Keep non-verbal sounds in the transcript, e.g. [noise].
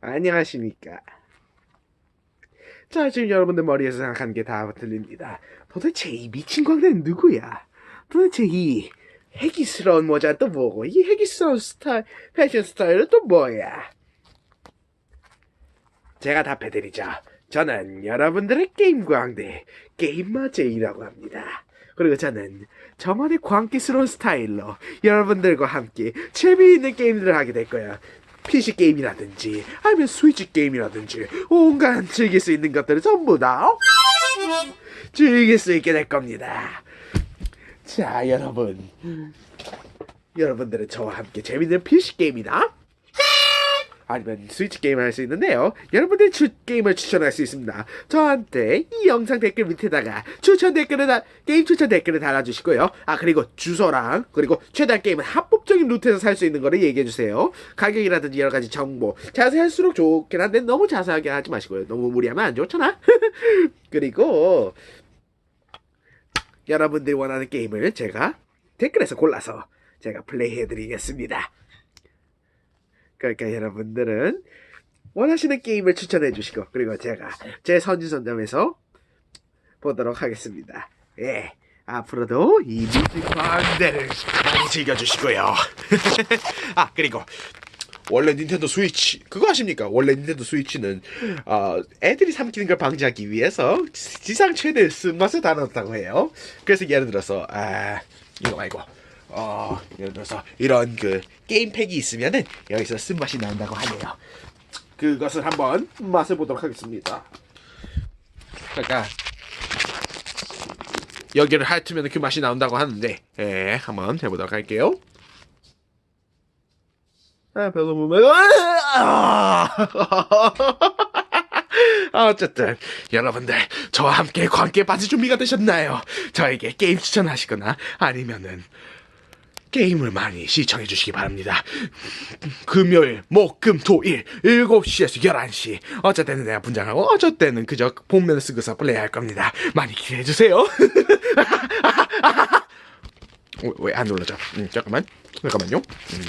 안녕하십니까. 자, 지금 여러분들 머리에서 생각하는 게 다 들립니다. 도대체 이 미친 광대는 누구야? 도대체 이 해기스러운 모자 또 뭐고, 이 해기스러운 스타일, 패션 스타일은 또 뭐야? 제가 답해드리죠. 저는 여러분들의 게임 광대, 게임마 제이라고 합니다. 그리고 저는 저만의 광기스러운 스타일로 여러분들과 함께 재미있는 게임들을 하게 될 거예요. PC 게임이라든지 아니면 스위치 게임이라든지 온갖 즐길 수 있는 것들을 전부 다 즐길 수 있게 될 겁니다. 자, 여러분. 여러분들은 저와 함께 재밌는 PC 게임이나 아니면 스위치 게임을 할 수 있는데요. 여러분들 주 게임을 추천할 수 있습니다. 저한테 이 영상 댓글 밑에다가 추천 댓글을 다, 게임 추천 댓글을 달아주시고요. 아 그리고 주소랑 그리고 최단 게임은 합법적인 루트에서 살 수 있는 거를 얘기해 주세요. 가격이라든지 여러 가지 정보 자세할수록 좋긴 한데 너무 자세하게 하지 마시고요. 너무 무리하면 안 좋잖아. [laughs] 그리고 여러분들이 원하는 게임을 제가 댓글에서 골라서 제가 플레이해 드리겠습니다. 그러니까 여러분들은 원하시는 게임을 추천해 주시고 그리고 제가 제 선지선점에서 보도록 하겠습니다. 예. 앞으로도 이 뮤직 광대를 많이 즐겨주시고요. [laughs] 아 그리고 원래 닌텐도 스위치 그거 아십니까? 원래 닌텐도 스위치는 어, 애들이 삼키는 걸 방지하기 위해서 지상 최대 쓴맛을 다 넣었다고 해요. 그래서 예를 들어서 아 이거 말고 어 예를 들어서 이런 그 게임팩이 있으면은 여기서 쓴맛이 나온다고 하네요. 그것을 한번 맛을 보도록 하겠습니다. 그러니까 여기를 핥으면 그 맛이 나온다고 하는데 예 한번 해보도록 할게요. 아, 별로 못 먹어. 아, [laughs] 어쨌든 여러분들 저와 함께 관계 빠질 준비가 되셨나요? 저에게 게임 추천하시거나 아니면은 게임을 많이 시청해 주시기 바랍니다. 금요일, 목, 금, 토, 일 7시에서 11시 어쩔 때는 내가 분장하고 어쩔 때는 그저 복면을 쓰고서 플레이할 겁니다. 많이 기대해 주세요. [laughs] 왜안 눌러져? 음, 잠깐만. 잠깐만요. 음.